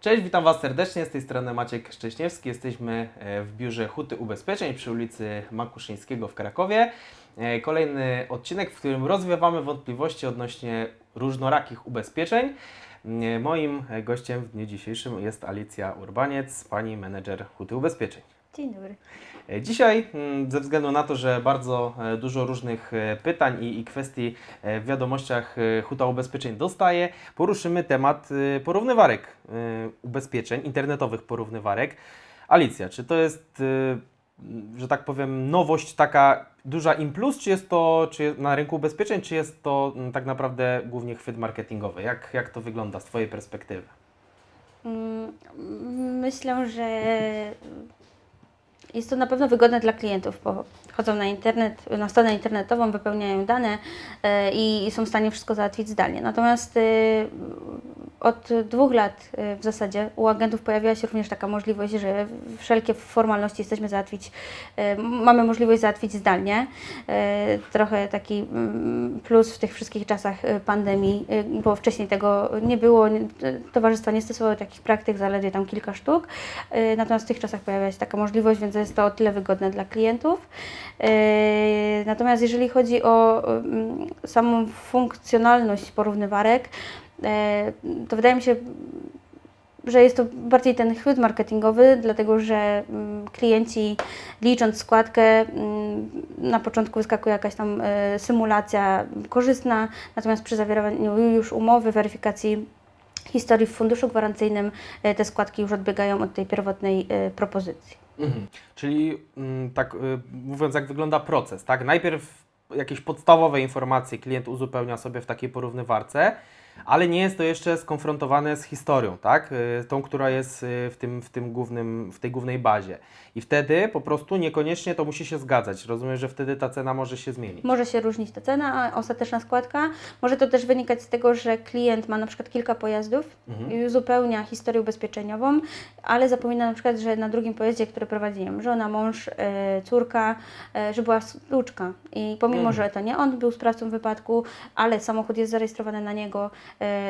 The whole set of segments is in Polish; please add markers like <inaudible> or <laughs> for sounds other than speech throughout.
Cześć, witam Was serdecznie. Z tej strony Maciek Szczęśniewski. Jesteśmy e, w biurze Huty Ubezpieczeń przy ulicy Makuszyńskiego w Krakowie. E, Kolejny odcinek, w którym rozwiewamy wątpliwości odnośnie różnorakich ubezpieczeń. E, Moim gościem w dniu dzisiejszym jest Alicja Urbaniec, pani menedżer Huty Ubezpieczeń. Dzień dobry. E, Dzisiaj, mm, ze względu na to, że bardzo e, dużo różnych e, pytań i, i kwestii w wiadomościach Huta Ubezpieczeń dostaje, poruszymy temat porównywarek ubezpieczeń, internetowych porównywarek. Alicja, czy to jest, że tak powiem, nowość taka duża im plus, czy jest to czy na rynku ubezpieczeń, czy jest to tak naprawdę głównie chwyt marketingowy? Jak, jak to wygląda z Twojej perspektywy? Mm, Myślę, że jest to na pewno wygodne dla klientów, bo chodzą na internet, na stronę internetową, wypełniają dane e, i są w stanie wszystko załatwić zdalnie. Natomiast e, od dwóch lat e, w zasadzie u agentów pojawiła się również taka możliwość, że wszelkie formalności jesteśmy załatwić, e, mamy możliwość załatwić zdalnie. E, Trochę taki mm, plus w tych wszystkich czasach pandemii, bo wcześniej tego nie było, towarzystwa nie stosowały takich praktyk, zaledwie tam kilka sztuk. E, Natomiast w tych czasach pojawia się taka możliwość, więc jest to o tyle wygodne dla klientów. E, Natomiast jeżeli chodzi o mm, samą funkcjonalność porównywarek, e, to wydaje mi się, że jest to bardziej ten chwyt marketingowy, dlatego że mm, klienci licząc składkę, mm, na początku wyskakuje jakaś tam e, symulacja korzystna, natomiast przy zawieraniu już umowy, weryfikacji historii w funduszu gwarancyjnym te składki już odbiegają od tej pierwotnej propozycji. Mhm. Czyli mm, tak y, mówiąc, jak wygląda proces, tak? Najpierw jakieś podstawowe informacje klient uzupełnia sobie w takiej porównywarce, ale nie jest to jeszcze skonfrontowane z historią, tak? Y, Tą, która jest y, w, tym, w, tym głównym, w tej głównej bazie. I wtedy po prostu niekoniecznie to musi się zgadzać. Rozumiem, że wtedy ta cena może się zmienić. Może się różnić ta cena, a ostateczna składka. Może to też wynikać z tego, że klient ma na przykład kilka pojazdów Mhm. i uzupełnia historię ubezpieczeniową, ale zapomina na przykład, że na drugim pojeździe, który prowadzi nie żona, mąż, e, córka, że była słuczka. I pomimo, Mhm. że to nie on był sprawcą wypadku, ale samochód jest zarejestrowany na niego,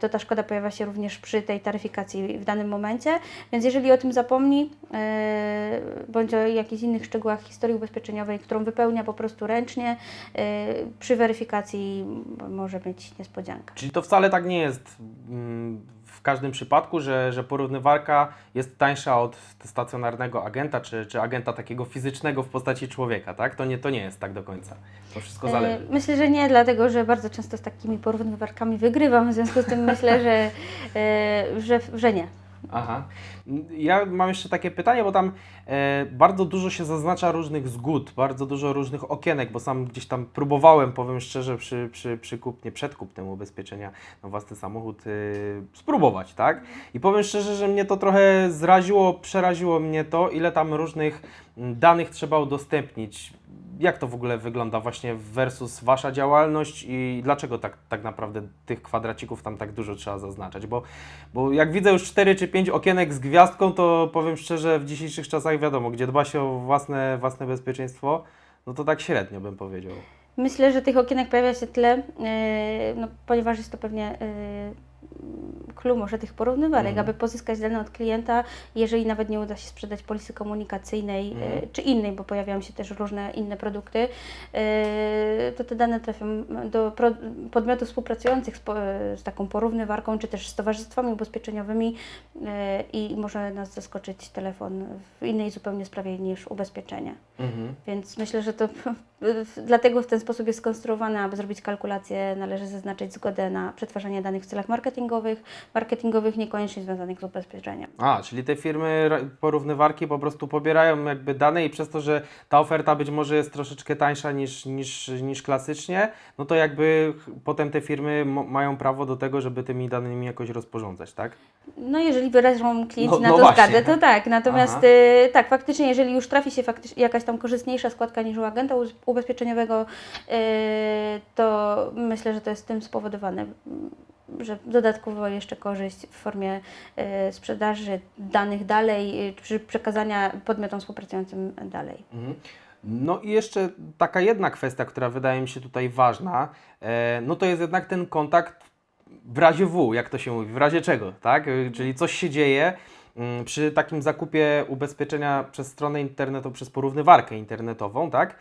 to ta szkoda pojawia się również przy tej taryfikacji w danym momencie. Więc jeżeli o tym zapomni, e, bądź o jakichś innych szczegółach historii ubezpieczeniowej, którą wypełnia po prostu ręcznie, e, przy weryfikacji może być niespodzianka. Czyli to wcale tak nie jest mm, w każdym przypadku, że, że porównywarka jest tańsza od stacjonarnego agenta, czy, czy agenta takiego fizycznego w postaci człowieka, tak? To nie, to nie jest tak do końca. To wszystko E, zależy. Myślę, że nie, dlatego że bardzo często z takimi porównywarkami wygrywam, w związku z tym myślę, że, e, że, że nie. Aha. Ja mam jeszcze takie pytanie, bo tam e, bardzo dużo się zaznacza różnych zgód, bardzo dużo różnych okienek, bo sam gdzieś tam próbowałem, powiem szczerze, przy, przy, przy kupnie, przed kupnem ubezpieczenia na własny samochód e, spróbować, tak? I powiem szczerze, że mnie to trochę zraziło, przeraziło mnie to, ile tam różnych danych trzeba udostępnić. Jak to w ogóle wygląda właśnie versus Wasza działalność i dlaczego tak, tak naprawdę tych kwadracików tam tak dużo trzeba zaznaczać? Bo, bo jak widzę już 4 czy 5 okienek z gwiazdką, to powiem szczerze, w dzisiejszych czasach wiadomo, gdzie dba się o własne, własne bezpieczeństwo, no to tak średnio bym powiedział. Myślę, że tych okienek pojawia się tyle, e, no, ponieważ jest to pewnie e, clue może tych porównywarek, Mhm. aby pozyskać dane od klienta, jeżeli nawet nie uda się sprzedać polisy komunikacyjnej e, Mhm. czy innej, bo pojawiają się też różne inne produkty, e, to te dane trafią do podmiotów współpracujących z, po, z taką porównywarką, czy też z towarzystwami ubezpieczeniowymi e, i może nas zaskoczyć telefon w innej zupełnie sprawie niż ubezpieczenie. Mhm. Więc myślę, że to <laughs> dlatego w ten sposób jest skonstruowane, aby zrobić kalkulację, należy zaznaczyć zgodę na przetwarzanie danych w celach marketingowych, marketingowych niekoniecznie związanych z ubezpieczeniem. A, czyli te firmy porównywarki po prostu pobierają jakby dane i przez to, że ta oferta być może jest troszeczkę tańsza niż, niż, niż klasycznie, no to jakby potem te firmy mają prawo do tego, żeby tymi danymi jakoś rozporządzać, tak? No jeżeli wyrażą klienci No- na no to właśnie. zgodę, to tak. Natomiast y, tak, faktycznie, jeżeli już trafi się jakaś tam korzystniejsza składka niż u agenta ubezpieczeniowego, y, to myślę, że to jest tym spowodowane, że dodatkowo jeszcze korzyść w formie y, sprzedaży danych dalej, y, czy przekazania podmiotom współpracującym dalej. Mhm. No i jeszcze taka jedna kwestia, która wydaje mi się tutaj ważna, e, no to jest jednak ten kontakt w razie W, jak to się mówi, w razie czego, tak? Czyli coś się dzieje mm, przy takim zakupie ubezpieczenia przez stronę internetową, przez porównywarkę internetową, tak?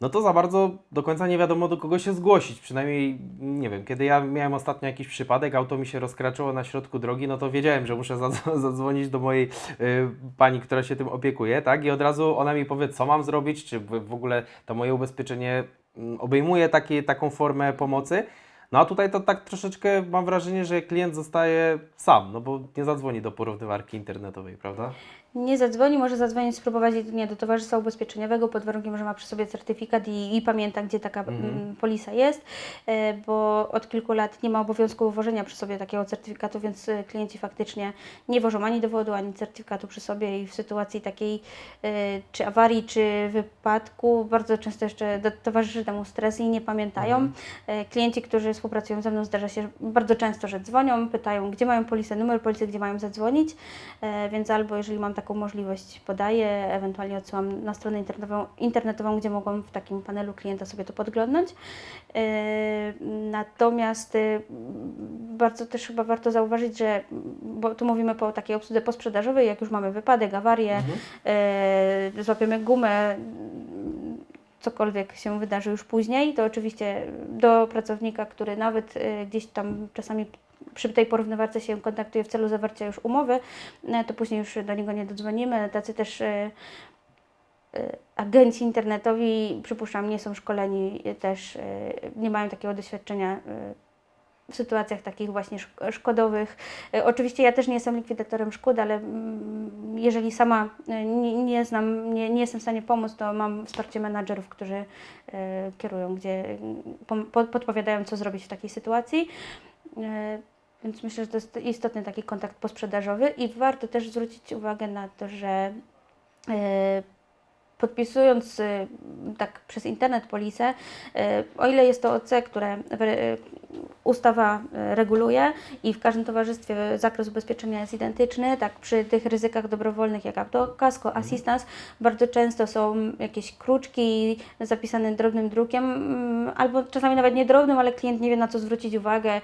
No to za bardzo do końca nie wiadomo do kogo się zgłosić. Przynajmniej, nie wiem, kiedy ja miałem ostatnio jakiś przypadek, auto mi się rozkraczyło na środku drogi, no to wiedziałem, że muszę zadzwo- <laughs> zadzwonić do mojej y, pani, która się tym opiekuje, tak? I od razu ona mi powie, co mam zrobić, czy w, ogóle to moje ubezpieczenie mm, obejmuje taki, taką formę pomocy. No a tutaj to tak troszeczkę mam wrażenie, że klient zostaje sam, no bo nie zadzwoni do porównywarki internetowej, prawda? Nie zadzwoni, może zadzwonić, spróbować jedynie do towarzystwa ubezpieczeniowego pod warunkiem, że ma przy sobie certyfikat i, i pamięta, gdzie taka mm, polisa jest, e, bo od kilku lat nie ma obowiązku wożenia przy sobie takiego certyfikatu, więc e, klienci faktycznie nie wożą ani dowodu, ani certyfikatu przy sobie i w sytuacji takiej e, czy awarii, czy wypadku bardzo często jeszcze towarzyszy temu stres i nie pamiętają. E, Klienci, którzy współpracują ze mną, zdarza się bardzo często, że dzwonią, pytają, gdzie mają polisę, numer polisy, gdzie mają zadzwonić, więc albo jeżeli mam taką możliwość, podaję, ewentualnie odsyłam na stronę internetową, internetową gdzie mogą w takim panelu klienta sobie to podglądnąć. E, Natomiast e, bardzo też chyba warto zauważyć, że bo tu mówimy po takiej obsłudze posprzedażowej, jak już mamy wypadek, awarię, e, złapiemy gumę, cokolwiek się wydarzy już później, to oczywiście do pracownika, który nawet e, gdzieś tam czasami przy tej porównywarce się kontaktuje w celu zawarcia już umowy, e, to później już do niego nie dodzwonimy. Tacy też e, e, agenci internetowi, przypuszczam, nie są szkoleni, też nie mają takiego doświadczenia w sytuacjach takich właśnie szk- szkodowych. Oczywiście ja też nie jestem likwidatorem szkód, ale mm, jeżeli sama nie, nie znam, nie, nie jestem w stanie pomóc, to mam wsparcie menadżerów, którzy kierują, gdzie mm, podpowiadają, co zrobić w takiej sytuacji. Więc myślę, że to jest istotny taki kontakt posprzedażowy i warto też zwrócić uwagę na to, że e, podpisując y, tak przez internet polisę, y, o ile jest to OC, które y, ustawa reguluje i w każdym towarzystwie zakres ubezpieczenia jest identyczny, tak przy tych ryzykach dobrowolnych jak auto, kasko, assistance, bardzo często są jakieś kruczki zapisane drobnym drukiem, mm, albo czasami nawet nie drobnym, ale klient nie wie na co zwrócić uwagę.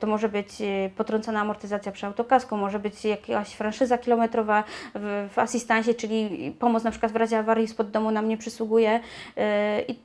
To może być potrącona amortyzacja przy autokasku, może być jakaś franszyza kilometrowa w, w asystansie, czyli pomoc na przykład w razie awarii spod domu nam nie przysługuje. Y, I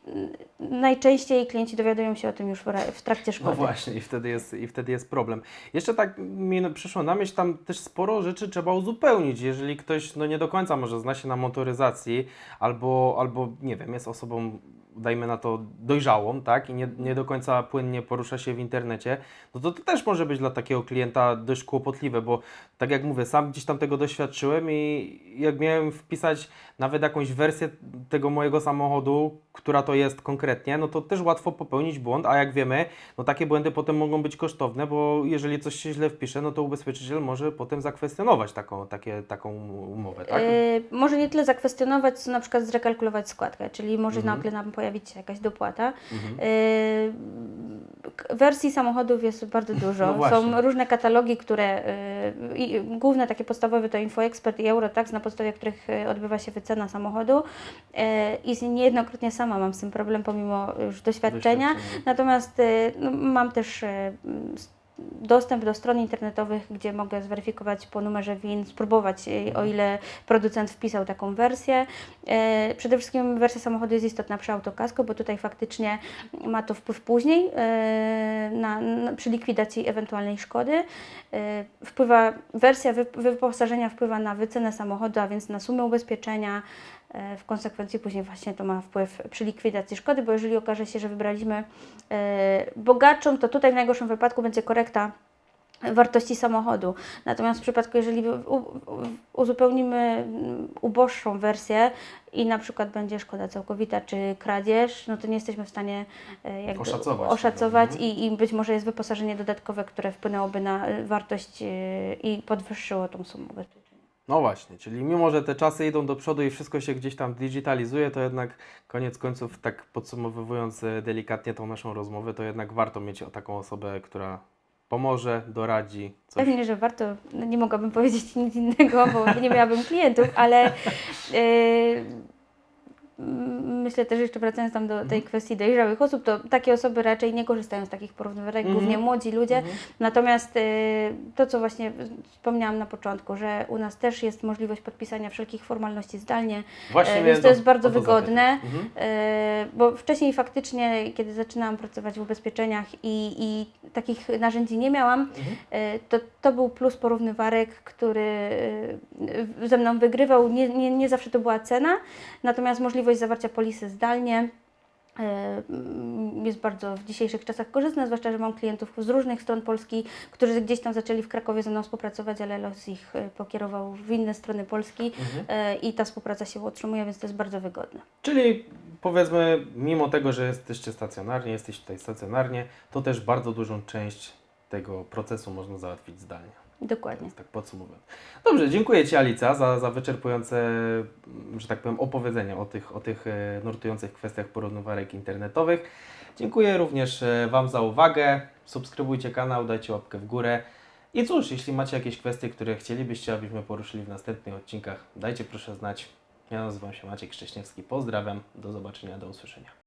najczęściej klienci dowiadują się o tym już w, ra- w trakcie szkody. No właśnie, i wtedy, jest, i wtedy jest problem. Jeszcze tak mi przyszło na myśl, tam też sporo rzeczy trzeba uzupełnić. Jeżeli ktoś no, nie do końca może zna się na motoryzacji, albo, albo nie wiem, jest osobą, dajmy na to, dojrzałą, tak, i nie, nie do końca płynnie porusza się w internecie, no to to też może być dla takiego klienta dość kłopotliwe, bo tak jak mówię, sam gdzieś tam tego doświadczyłem i jak miałem wpisać nawet jakąś wersję tego mojego samochodu, która to jest konkretnie, no to też łatwo popełnić błąd, a jak wiemy, no takie błędy potem mogą być kosztowne, bo jeżeli coś się źle wpisze, no to ubezpieczyciel może potem zakwestionować taką, takie, taką umowę, tak? Y, może nie tyle zakwestionować, co na przykład zrekalkulować składkę, czyli może Mhm. nagle nam pojawić się jakaś dopłata. Mhm. Y, k- wersji samochodów jest bardzo <laughs> dużo. No. Są różne katalogi, które y, i główne takie podstawowe to InfoExpert i Eurotax, na podstawie których odbywa się wycena samochodu. I niejednokrotnie sama mam z tym problem, pomimo już doświadczenia. Doświadczenie. Natomiast y, no, mam też y, dostęp do stron internetowych, gdzie mogę zweryfikować po numerze WIN, spróbować, y, o ile producent wpisał taką wersję. Przede wszystkim wersja samochodu jest istotna przy autokasko, bo tutaj faktycznie ma to wpływ później na, na, przy likwidacji ewentualnej szkody. Wpływa, wersja wy, wyposażenia wpływa na wycenę samochodu, a więc na sumę ubezpieczenia. E, W konsekwencji później właśnie to ma wpływ przy likwidacji szkody, bo jeżeli okaże się, że wybraliśmy e, bogatszą, to tutaj w najgorszym wypadku będzie korekta wartości samochodu. Natomiast w przypadku, jeżeli uzupełnimy mm, uboższą wersję i na przykład będzie szkoda całkowita czy kradzież, no to nie jesteśmy w stanie e, jakby Oszacować. oszacować i, i być może jest wyposażenie dodatkowe, które wpłynęłoby na wartość i podwyższyło tą sumę. No właśnie, czyli mimo, że te czasy idą do przodu i wszystko się gdzieś tam digitalizuje, to jednak koniec końców, tak podsumowując e, delikatnie tą naszą rozmowę, to jednak warto mieć taką osobę, która pomoże, doradzi, coś. Pewnie, że warto, no nie mogłabym powiedzieć nic innego, bo nie miałabym klientów, ale mm, myślę też jeszcze wracając tam do tej Mhm. kwestii dojrzałych osób, to takie osoby raczej nie korzystają z takich porównywarek, Mhm. głównie młodzi ludzie. Mhm. Natomiast y, to, co właśnie wspomniałam na początku, że u nas też jest możliwość podpisania wszelkich formalności zdalnie, Właśnie miałem Więc to jest bardzo wygodne, e, bo wcześniej faktycznie, kiedy zaczynałam pracować w ubezpieczeniach i, i takich narzędzi nie miałam, Mhm. e, to, to był plus porównywarek, który ze mną wygrywał. Nie, nie, nie zawsze to była cena, natomiast możliwość zawarcia polisy zdalnie e, mm, jest bardzo w dzisiejszych czasach korzystna, zwłaszcza, że mam klientów z różnych stron Polski, którzy gdzieś tam zaczęli w Krakowie ze mną współpracować, ale los ich e, pokierował w inne strony Polski Mhm. e, i ta współpraca się utrzymuje, więc to jest bardzo wygodne. Czyli powiedzmy, mimo tego, że jesteście stacjonarnie, jesteś tutaj stacjonarnie, to też bardzo dużą część tego procesu można załatwić zdalnie. Dokładnie. Tak podsumowując. Dobrze, dziękuję Ci Alica za, za wyczerpujące, mm, że tak powiem, opowiedzenie o tych, o tych e, nurtujących kwestiach porównywarek internetowych. Dziękuję również e, Wam za uwagę. Subskrybujcie kanał, dajcie łapkę w górę. I cóż, jeśli macie jakieś kwestie, które chcielibyście, abyśmy poruszyli w następnych odcinkach, dajcie proszę znać. Ja nazywam się Maciek Szcześniewski. Pozdrawiam. Do zobaczenia, do usłyszenia.